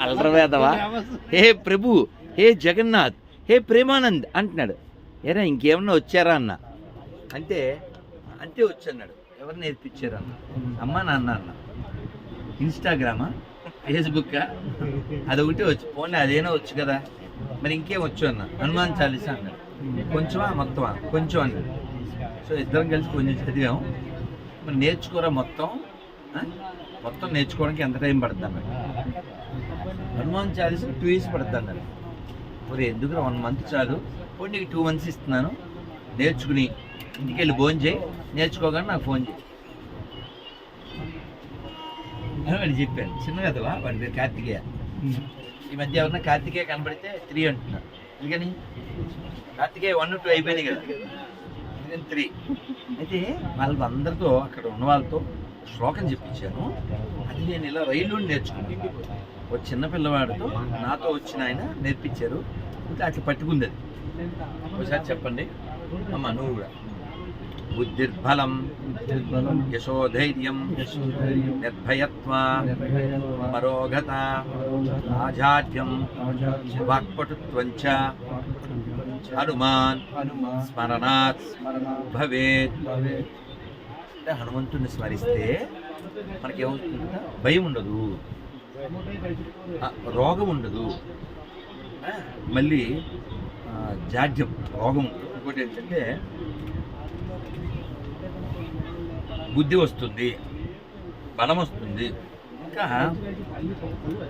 అల్రవేదవా హే ప్రభు హే జగన్నాథ్ హే ప్రేమానంద్ అంటున్నాడు. ఏరా ఇంకేమన్నా వచ్చారా అన్న? అంటే అంతే వచ్చన్నాడు. ఎవరు నేర్పించారు అన్న? అమ్మ నాన్న అన్న. ఇన్స్టాగ్రామా ఫేస్బుక్ అది ఒకటే వచ్చి. పోనీ అదేనా వచ్చు కదా. మరి ఇంకేం వచ్చు అన్న? హనుమాన్ చాలీసా అన్నాడు. కొంచెమా మొత్తమా? కొంచెం అన్నాడు. సో ఇద్దరం కలిసి కొంచెం చదివాము మరి నేర్చుకోరా మొత్తం? మొత్తం నేర్చుకోవడానికి ఎంత టైం పడుతుంది అన్నాడు. హనుమాన్ చాలీస్ టూ ఇయర్స్ పడుతుంది అన్నాడు మరి ఎందుకు వన్ మంత్ చాలు? పోనీ నీకు టూ మంత్స్ ఇస్తున్నాను. నేర్చుకుని ఇంటికి వెళ్ళి ఫోన్ చేయి. నేర్చుకోగానే నాకు ఫోన్ చేయి. అని వాడు చెప్పాను. చిన్న కదవా వాడి పేరు కార్తికేయ. ఈ మధ్య ఎవరన్నా కార్తికేయ కనబడితే త్రీ అంటున్నారు. ఎందుకని? కార్తికేయ వన్ టూ అయిపోయినాయి కదా. త్రీ అయితే వాళ్ళందరితో అక్కడ ఉన్న వాళ్ళతో శ్లోకం చెప్పించాను. అది నేను ఇలా రైలు నేర్చుకున్నాను ఒక చిన్న పిల్లవాడితో నాతో వచ్చిన ఆయన నేర్పించారు. ఇంకా అట్లా పట్టుకుంది అది. ఒకసారి చెప్పండి. అమ్మ నువ్వు కూడా. బుద్ధిర్బలం యశోధైర్యం నిర్భయత్వ మరోగత ఆజాడ్యం వాక్పటుత్వంచ హనుమాన్ స్మరణాత్ భవేత్ అంటే హనుమంతుడిని స్మరిస్తే మనకేమవుతుందంట భయం ఉండదు. రోగం ఉండదు. మళ్ళీ జాడ్యం రోగం ఇంకోటి ఏంటంటే బుద్ధి వస్తుంది బలం వస్తుంది ఇంకా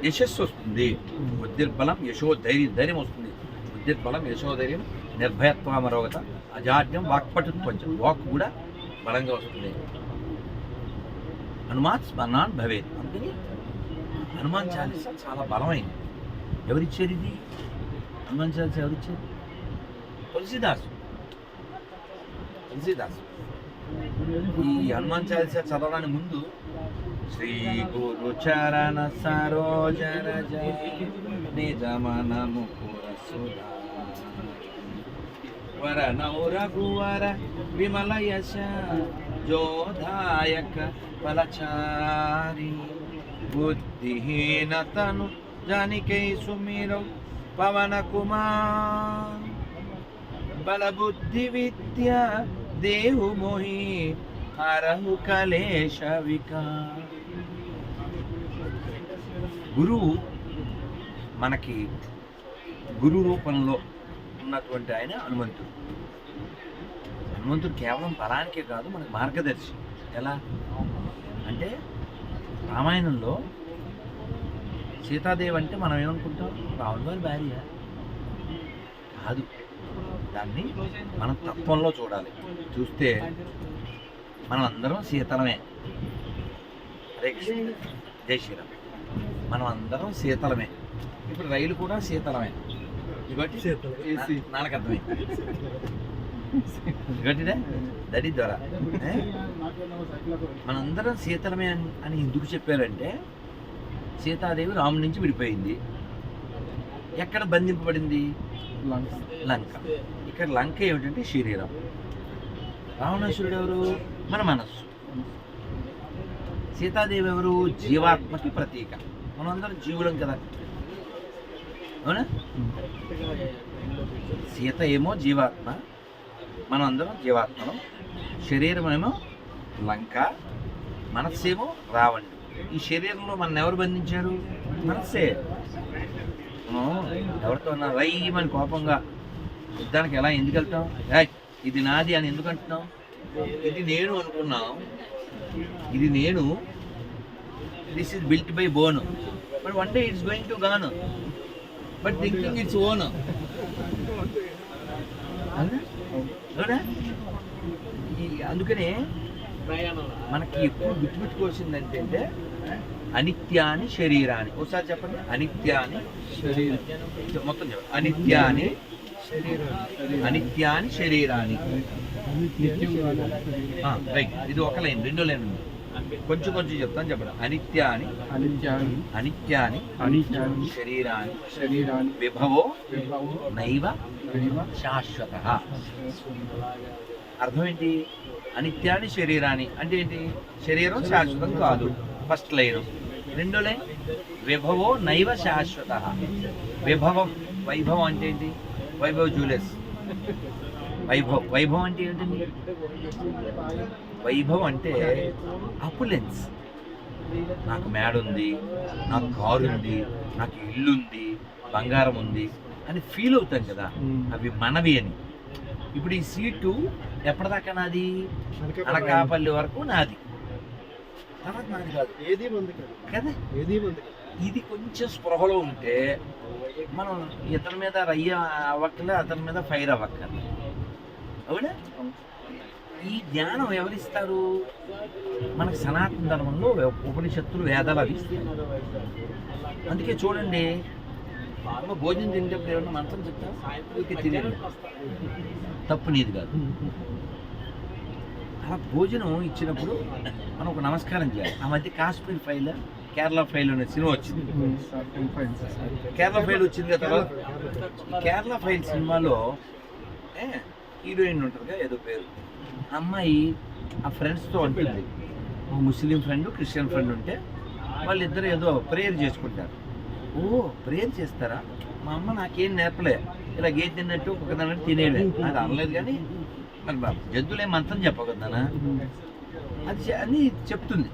యశస్సు వస్తుంది. బుద్ధిర్బలం యశో ధైర్యం ధైర్యం వస్తుంది. బుద్ధిర్బలం యశోధైర్యం నిర్భయత్వ మరోగత అజాడ్యం వాక్పటుత్వం వాక్ కూడా బలంగా వస్తుంది హనుమాన్ స్మరణాన్ భవేత్. అందుకని హనుమాన్ చాలీస చాలా బలమైంది. ఎవరిచ్చారు ఇది? హనుమాన్ చాలీస ఎవరిచ్చారు? తులసిదాసు. తులసిదాసు. ఈ హనుమాన్ చాలీస చదవడానికి ముందు శ్రీ గురు చరణ సరోజ నిజమనము సుధా వర నౌరఘువర విమల యశ జోధాయక ఫలచారి. బుద్ధిహీనతను జానికై సుమీరం పవన కుమార్. బల బుద్ధి విద్య దేహు మోహి హరహు కలేశ వికార్. గురువు మనకి గురు రూపంలో ఉన్నటువంటి ఆయన హనుమంతుడు. హనుమంతుడు కేవలం బలానికే కాదు మనకు మార్గదర్శి. ఎలా? అంటే రామాయణంలో సీతాదేవి అంటే మనం ఏమనుకుంటాం? రావణ వారి భార్య. కాదు. దాన్ని మనం తత్వంలో చూడాలి. చూస్తే మనం అందరం శీతలమే. హరే కృష్ణ. జై శ్రీరామ్. మనం అందరం శీతలమే. ఇప్పుడు రైలు కూడా శీతలమే. అర్థమైంది. దడి ద్వారా? మనందరం శీతలమే అని- అని ఎందుకు చెప్పారంటే సీతాదేవి రాముడి నుంచి విడిపోయింది. ఎక్కడ బంధింపబడింది? లంక. ఇక్కడ లంక ఏమిటంటే శరీరం రావణాసురుడు ఎవరు? మన మనస్సు. సీతాదేవి ఎవరు? జీవాత్మకి ప్రతీక. మనందరం జీవులం కదా. అవునా? సీత ఏమో జీవాత్మ. మనం అందరం జీవాత్మలం. శరీరం ఏమో లంక. మనస్సేమో రావణుడు. ఈ శరీరంలో మన ఎవరు బంధించారు? మనస్సే. ఎవరితో ఎవరితో ఉన్నా రైమని కోపంగా యుద్ధానికి ఎలా ఎందుకు వెళ్తాం? ఇది నాది అని ఎందుకు అంటున్నాం? ఇది నేను అనుకున్నాం. ఇది నేను. This is built by bone but one day it's going to gone but thinking its own అందుకనే మనకి ఎప్పుడు గుర్తుపెట్టుకోవాల్సింది ఏంటంటే అనిత్యాని శరీరాన్ని. ఒకసారి చెప్పండి. అనిత్యాని శరీరం మొత్తం చెప్పండి. అనిత్యాని అనిత్యాని శరీరాన్ని. ఆ, రైట్. ఇది ఒక లైన్ రెండో లైన్ ఉంది. కొంచెం కొంచెం చెప్తాను చెప్పండి. అనిత్యాని అనిత్యాన్ని అనిత్యాని అనిత్యాన్ని శరీరాన్ని శరీరాన్ని విభవో నైవ శాశ్వత. అర్థం ఏంటి అనిత్యాన్ని శరీరాన్ని అంటే ఏంటి? శరీరం శాశ్వతం కాదు. First line. రెండో లైన్. విభవో నైవ శాశ్వత. విభవం. వైభవం అంటే ఏంటి? వైభవ్ జ్యువెలర్స్ వైభవ్ వైభవం అంటే ఏంటండి వైభవం అంటే అపులెన్స్ నాకు మేడ ఉంది నాకు కారు ఉంది నాకు ఇల్లు ఉంది బంగారం ఉంది అని ఫీల్ అవుతాం కదా. అవి మనవి అని. ఇప్పుడు ఈ సీటు ఎప్పటిదాకా నాది? అనకాపల్లి వరకు నాది. తర్వాత నాది కాదు. ఏది మంది కాదు. ఏది మంది ఇది కొంచెం స్పృహలో ఉంటే మనం ఇతని మీద రయ్య అవ్వక్కలే అతని మీద ఫైర్ అవ్వక్కర్లే. అవునా. ఈ జ్ఞానం ఎవరిస్తారు? మనకు సనాతన ధర్మంలో ఉపనిషత్తులు వేదాలు అవి అందుకే చూడండి అమ్మ భోజనం తినేటప్పుడు ఏమన్నా మంత్రం చెప్తా ఊరికే తినేది. తప్పు నీది కాదు. అలా భోజనం ఇచ్చినప్పుడు మనం ఒక నమస్కారం చేయాలి. ఆ మధ్య కాశ్మీర్ ఫైల్ కేరళ ఫైల్ అనే సినిమా వచ్చింది. కేరళ ఫైల్ వచ్చింది కదా తర్వాత? కేరళ ఫైల్ సినిమాలో ఏ, హీరోయిన్ ఉంటుంది కదా ఏదో పేరు. అమ్మాయి ఆ ఫ్రెండ్స్తో అంటుంది ఓ ముస్లిం ఫ్రెండ్ క్రిస్టియన్ ఫ్రెండ్ ఉంటే వాళ్ళిద్దరు ఏదో ప్రేయర్ చేసుకుంటారు. ఓ ప్రేయర్ చేస్తారా? మా అమ్మ నాకేం నేర్పలే. ఇలా గేట్ తిన్నట్టు ఒక తిన్నట్టు తినేలే నాకు అనలేదు కానీ మరి బాబు జంతువులు ఏం మంత్రం చెప్పగలనా అది అని చెప్తుంది.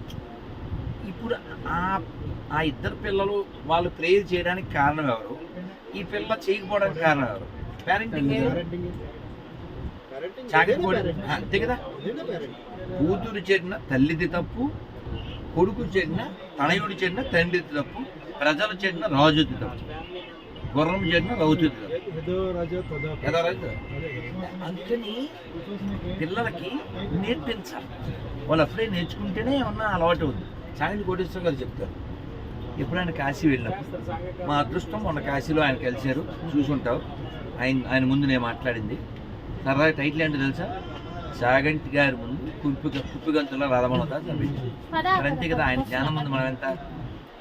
ఇప్పుడు ఆ ఆ ఇద్దరు పిల్లలు వాళ్ళు ప్రేయర్ చేయడానికి కారణం ఎవరు? ఈ పిల్ల చేయకపోవడానికి కారణం ఎవరు? పేరెంటింగ్ అంతే కదా? కూతురు చెడిన తల్లిది తప్పు కొడుకు చెడిన తనయుడు చెడిన తండ్రిది తప్పు ప్రజలు చెడిన రాజుది తప్పు గుర్రం రౌతుది తప్పు. రాజు. అదే. అందుకని పిల్లలకి నేర్పించాలి. వాళ్ళు అప్పుడే నేర్చుకుంటేనే ఏమన్నా అలవాటు ఉంది. సాయంత్రం కోటేశ్వర గారు చెప్తారు. ఎప్పుడైనా కాశీ వెళ్ళినప్పుడు మా అదృష్టం మొన్న కాశీలో ఆయన కలిశారు చూసుంటావు. ఆయన ఆయన ముందు నేను మాట్లాడింది. సరదా టైటిల్ ఏంటో తెలుసా? సాగంటి గారి ముందు కుప్పి కుప్పిగంతుల రథమనత మరి అంతే కదా ఆయన జ్ఞానం ముందు మనం ఎంత?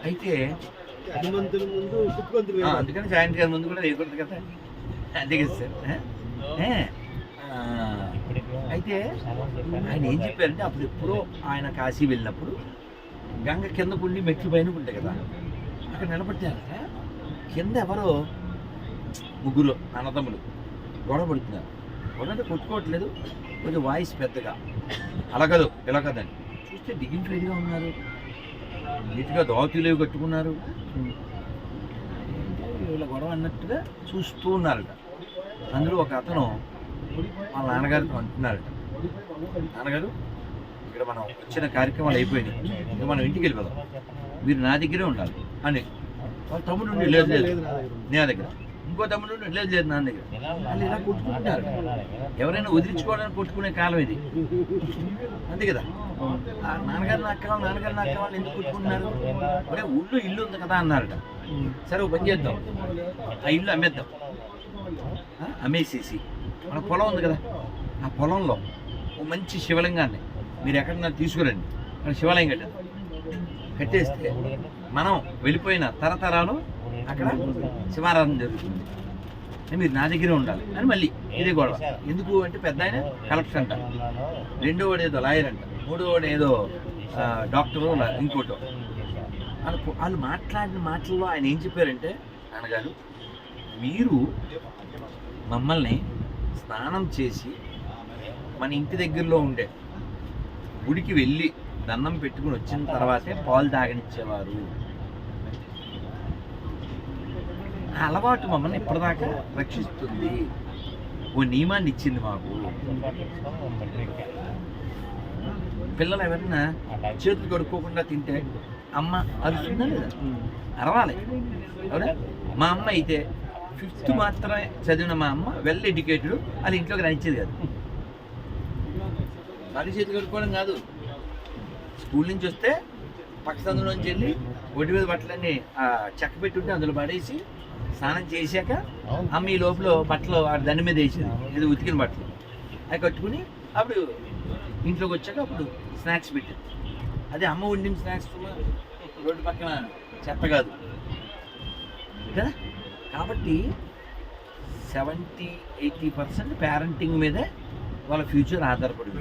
అయితే అందుకని సాయంత్రం గారి ముందు కూడా వేయకూడదు కదా. అంతే కదా సార్ అయితే ఆయన ఏం చెప్పారంటే అప్పుడు ఎప్పుడో ఆయన కాశీ వెళ్ళినప్పుడు గంగ కింద ఉండి మెట్లు పైన ఉంటాయి కదా. అక్కడ నిలబడ్డారట కింద ఎవరో ముగ్గురు అన్నదమ్ములు గొడవ పడుతున్నారు. అంటే కొట్టుకోవట్లేదు. కొంచెం వాయిస్ పెద్దగా. అలాగదు ఇలా కదండి చూస్తే డిగ్నిఫైడ్గా ఉన్నారు. నీట్గా దోతులేవి కట్టుకున్నారు. వీళ్ళ గొడవ అన్నట్టుగా చూస్తూ ఉన్నారట. అందులో ఒక అతను వాళ్ళ నాన్నగారితో అంటున్నారట. నాన్నగారు ఇక్కడ మనం వచ్చిన కార్యక్రమాలు అయిపోయినాయి. ఇంకా మనం ఇంటికి వెళ్ళిపోదాం. మీరు నా దగ్గరే ఉండాలి. అని. వాళ్ళ తమ్ముడు లేదు లేదు. నీ దగ్గర. ఇంకో తమ్ముడు లేదు లేదు నా దగ్గర వాళ్ళు ఇలా కొట్టుకుంటున్నారు ఎవరైనా వదిలించుకోవడానికి కొట్టుకునే కాలం ఇది. అంతే కదా? ఆ నాన్నగారు నాకు కావాలి నాన్నగారు నాకు కావాలి ఎందుకు కొట్టుకుంటున్నారు? ఒరే ఊళ్ళో ఇల్లు ఉంది కదా అన్నారట. సరే పని చేద్దాం. ఆ ఇల్లు అమ్మేద్దాం. అమ్మేసేసి. మన పొలం ఉంది కదా? ఆ పొలంలో ఓ మంచి శివలింగాన్ని మీరు ఎక్కడన్నా తీసుకురండి. అక్కడ శివలింగం కట్టేద్దాం కట్టేస్తే మనం వెళ్ళిపోయిన తరతరాలు అక్కడ శివారాధన జరుగుతుంది. మీరు నా దగ్గరే ఉండాలి. అని మళ్ళీ ఇదే గొడవ. ఎందుకు అంటే పెద్ద ఆయన కలెక్టర్ అంట. రెండో వాడు ఏదో లాయర్ అంట. మూడో వాడు ఏదో డాక్టర్ డాక్టరు ఇంకోటో. వాళ్ళు వాళ్ళు మాట్లాడిన మాటల్లో ఆయన ఏం చెప్పారంటే నాన్నగారు మీరు మమ్మల్ని స్నానం చేసి మన ఇంటి దగ్గరలో ఉండే గుడికి వెళ్ళి దండం పెట్టుకుని వచ్చిన తర్వాతే పాలు తాగనిచ్చేవారు. ఆ అలవాటు మమ్మల్ని ఇప్పటిదాకా రక్షిస్తుంది. ఓ నియమాన్ని ఇచ్చింది మాకు. పిల్లలు ఎవరైనా చేతులు కడుక్కోకుండా తింటే అమ్మ అరుస్తుందా లేదా? అరవాలి. అవునా? మా అమ్మ అయితే ఫిఫ్త్ మాత్రమే చదివిన మా అమ్మ వెల్ ఎడ్యుకేటెడ్ అది ఇంట్లోకి రాయించేది కాదు. మరి చేతులు కడుక్కోవడం కాదు. స్కూల్ నుంచి వస్తే పక్క సందులోంచి వెళ్ళి ఒడ్డు మీద బట్టలన్నీ చెక్క పెట్టుంటే అందులో పడేసి స్నానం చేశాక అమ్మ ఈ లోపల బట్టలు ఆ దండి మీద వేసేది. ఇది ఉతికిన బట్టలు. అవి కట్టుకుని అప్పుడు ఇంట్లోకి వచ్చాక అప్పుడు స్నాక్స్ పెట్టేది అదే అమ్మ వండిన స్నాక్స్ రోడ్డు పక్కన చెత్త కాదు. కదా? కాబట్టి సెవెంటీ ఎయిటీ పర్సెంట్ పేరెంటింగ్ మీదే వాళ్ళ ఫ్యూచర్ ఆధారపడి.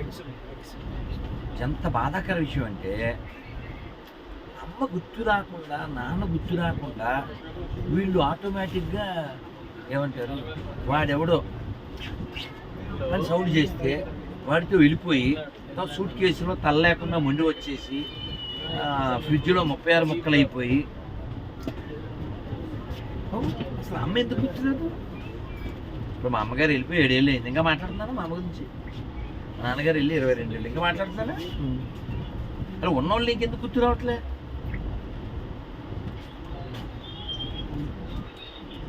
ఎంత బాధాకర విషయం అంటే అమ్మ గుర్తు రాకుండా నాన్న గుర్తు రాకుండా వీళ్ళు ఆటోమేటిక్గా ఏమంటారు? వాడెవడో అని సౌండ్ చేస్తే వాడితో వెళ్ళిపోయి సూట్ కేసులో తల లేకుండా మొండి వచ్చేసి ఫ్రిడ్జ్లో ముప్పై ఆరు ముక్కలు అయిపోయి అసలు అమ్మ ఎందుకు గుర్తులేదు ఇప్పుడు మా అమ్మగారు వెళ్ళిపోయి ఏడేళ్ళు అయింది. ఇంకా మాట్లాడుతున్నాను మా అమ్మ గురించి? నాన్నగారు వెళ్ళి ఇరవై రెండు ఏళ్ళు. ఇంకా మాట్లాడుతున్నానా అలా ఉన్నోళ్ళు ఇంకెందుకు గుర్తు రావట్లే?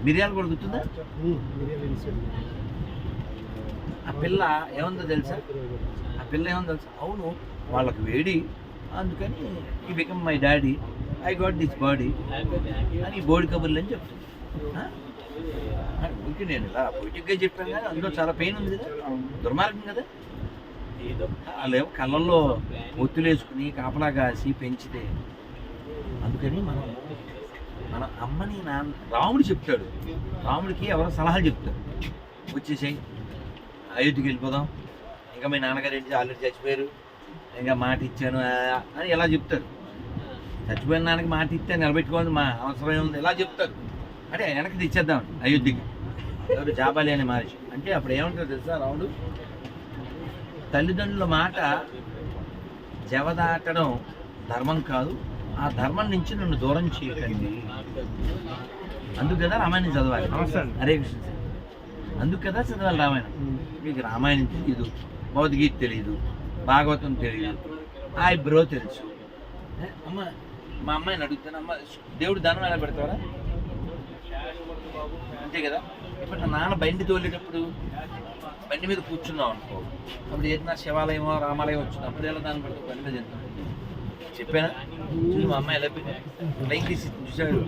మిరియాలు కూడా గుర్తుందా ఆ పిల్ల ఏముందో తెలుసా? ఆ పిల్ల ఏముందో తెలుసా? అవును వాళ్ళకి వేడి అందుకని ఈ become my daddy I got this body అని ఈ బోడి కబుర్లు అని చెప్తుంది? ఆ, ఊరికే నేను ఇలా పొయిటిక్గా చెప్పాను కానీ అందులో చాలా పెయిన్ ఉంది కదా దుర్మార్గం కదా. వాళ్ళేమో కళ్ళల్లో ఒత్తులు వేసుకుని కాపలా కాసి పెంచితే అందుకని మనం మన అమ్మని నాన్న రాముడు చెప్తాడు. రాముడికి ఎవరో సలహాలు చెప్తారు. వచ్చేసాయి. అయోధ్యకి వెళ్ళిపోదాం. ఇంకా మీ నాన్నగారు ఏంటి? ఆల్రెడీ చచ్చిపోయారు. ఇంకా మాట ఇచ్చాను అని ఇలా చెప్తారు? చచ్చిపోయిన నాన్నకి మాట ఇస్తే నిలబెట్టుకోవాలి మా అవసరం ఏముంది? ఇలా చెప్తారు? అంటే వెనక్కి తెచ్చేద్దాం అయోధ్యకి. ఎవరు జాబాలి అనే మహర్షి. అంటే అప్పుడు ఏమంటారు తెలుసా రాముడు? తల్లిదండ్రుల మాట జవదాటడం ధర్మం కాదు ఆ ధర్మం నుంచి నన్ను దూరం చేయకండి. అందుకు కదా రామాయణం చదవాలి. హరే కృష్ణ. సార్. అందుకు కదా చదవాలి రామాయణం. మీకు రామాయణం తెలియదు భగవద్గీత తెలియదు భాగవతం తెలియదు ఆ బ్రో తెలుసు. అమ్మ మా అమ్మాయిని అడుగుతాను. అమ్మ దేవుడు దానం ఎలా పెడతారా? అంతే కదా? ఇప్పుడు నా నాన్న బండి తోలేటప్పుడు బండి మీద కూర్చున్నాం అనుకో అప్పుడు ఏదైనా శివాలయమో రామాలయం వచ్చింది అప్పుడు ఎలా దాన్ని పెడతావు? బండి మీద చెప్పానా? చూసి మా అమ్మాయి ఎలా లైక్ తీసి చూసాడు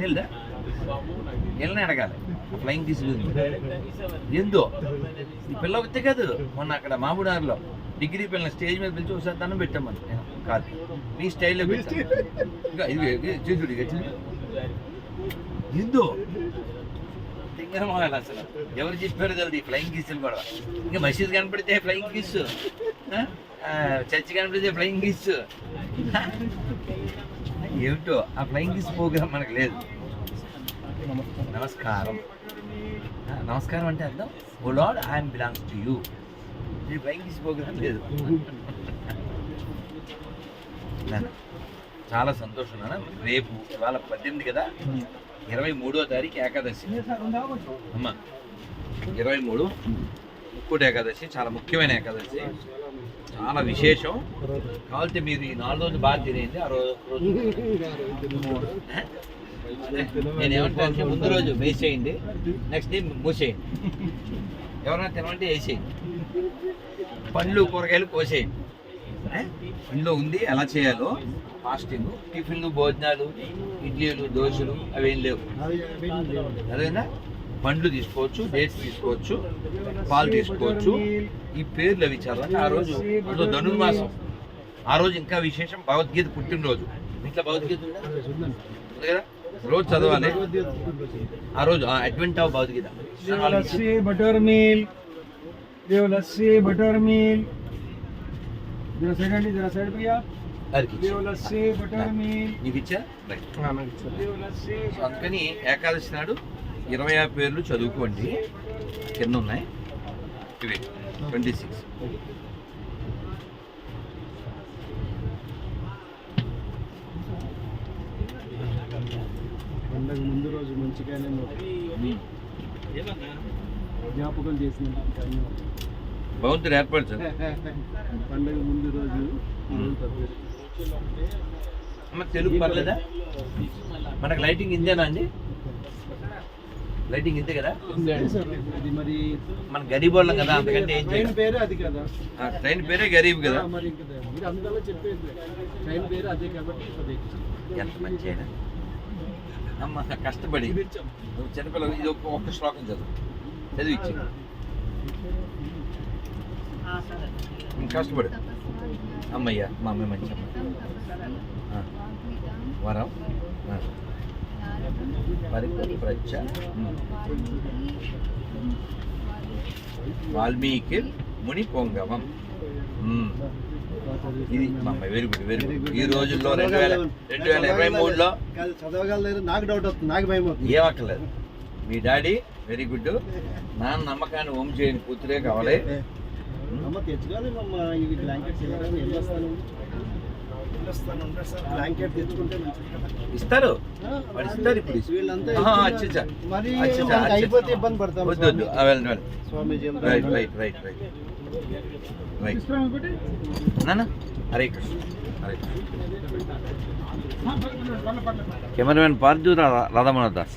తెలుదా? వెళ్ళని అడగాలి. ఫ్లయింగ్ తీసుకుంది ఎందో? ఈ పిల్ల వస్తే కాదు. మొన్న అక్కడ మామూడారులో డిగ్రీ పిల్లల స్టేజ్ మీద పిలిచి ఒకసారి దండం పెట్టామని నేను కాదు. నీ స్టైల్లో పెట్టాను ఇంకా ఇది ఇది ఎందో? తింగరమాలి అసలు. ఎవరు చెప్పారు కదా ఈ ఫ్లయింగ్ కిస్సులు కూడా ఇంకా మసీద్ కనపడితే ఫ్లయింగ్ కిస్ చర్చ్ కనపడితే ఫ్లయింగ్ కిస్ ఏమిటో ఆ ఫ్లయింగ్ కిస్ ప్రోగ్రామ్ మనకు లేదు. నమస్కారం. నమస్కారం అంటే అర్థం o lord I'm belongs to you ఇది ఫ్లయింగ్ కిస్ ప్రోగ్రామ్ లేదు. చాలా సంతోషం నాన్న. రేపు ఇవాళ పద్దెనిమిది కదా? ఇరవై మూడో తారీఖు ఏకాదశి. అమ్మ ఇరవై మూడు ముక్కోటి ఏకాదశి చాలా ముఖ్యమైన ఏకాదశి. చాలా విశేషం. కాబట్టి మీరు ఈ నాలుగు రోజులు బాగా తినేయండి ఆ రోజు రోజు నేను ఏమంటే ముందు రోజు వేసేయండి నెక్స్ట్ డే మూసేయండి. ఎవరైనా తినమంటే వేసేయండి. పండ్లు కూరగాయలు కోసేయండి. ఇంట్లో ఉంది ఎలా చేయాలో ఫాస్టింగ్ టిఫిన్లు భోజనాలు ఇడ్లీలు దోశలు అవేం లేవు. అదేనా పండ్లు తీసుకోవచ్చు డేట్స్ తీసుకోవచ్చు పాలు తీసుకోవచ్చు. ఈ పేర్లు అవి చదవండి ఆ రోజు అందులో ధనుర్మాసం. ఆ రోజు ఇంకా విశేషం భగవద్గీత పుట్టినరోజు. ఇంట్లో భగవద్గీత రోజు చదవాలి. ఆ రోజు advent of Bhagavad Gita. Butter butter అందుకని ఏకాదశి నాడు ఇరవై ఆరు పేర్లు చదువుకోండి కింద ఉన్నాయి. ఇవి ట్వంటీ సిక్స్. పండగ ముందు రోజు మంచిగానే జ్ఞాపకం చేసిన భగవంతుడు ఏర్పరచారు పండగ ముందు రోజు. అమ్మ తెలుగు పర్లేదా? మనకు లైటింగ్ ఇంతేనా అండి? లైటింగ్ ఇంతే కదా? ఇది మరి మన గరీబ్ వాళ్ళం కదా అంతకంటే ఏం ట్రైన్ పేరే అది కదా. ఆ, ట్రైన్ పేరే గరీబ్ కదా. మరి చెప్పేది ట్రైన్ పేరు అదే కాబట్టి ఎంత మంచి అయినా అమ్మ కష్టపడి. చిన్నపిల్లలు ఇది ఒక్క ఒక్క శ్లోకం చదువు. చదివిచ్చి కష్టపడు. అమ్మయ్య మా అమ్మాయి మంచి అమ్మాయి ఆ, వరం. పరిప్రచ్చ. వాల్మీకి ముని పొంగవం. ఇది వెరీ గుడ్ వెరీ గుడ్ ఈ రోజుల్లో రెండు వేల రెండు వేల ఇరవై మూడులో కాదు, చదవగలలేదు నాకు డౌట్ వస్తుంది నాకు భయం అవుతుంది. ఏమక్కర్లేదు. మీ డాడీ వెరీ గుడ్ నాన్న నమ్మకాన్ని ఓం చేయని కూతురే కావాలి. ఇస్తారు. ఇస్తారు ఇప్పుడు. అయిపోతే ఇబ్బంది పడతాం వద్దు వద్దు. ఆ, వెళ్ళండి వెళ్ళండి. Swamiji right right right right. Right. నాన్న హరే కృష్ణ హరే కృష్ణ. కెమెరామెన్ పార్థు రాధామోహన్ దాస్.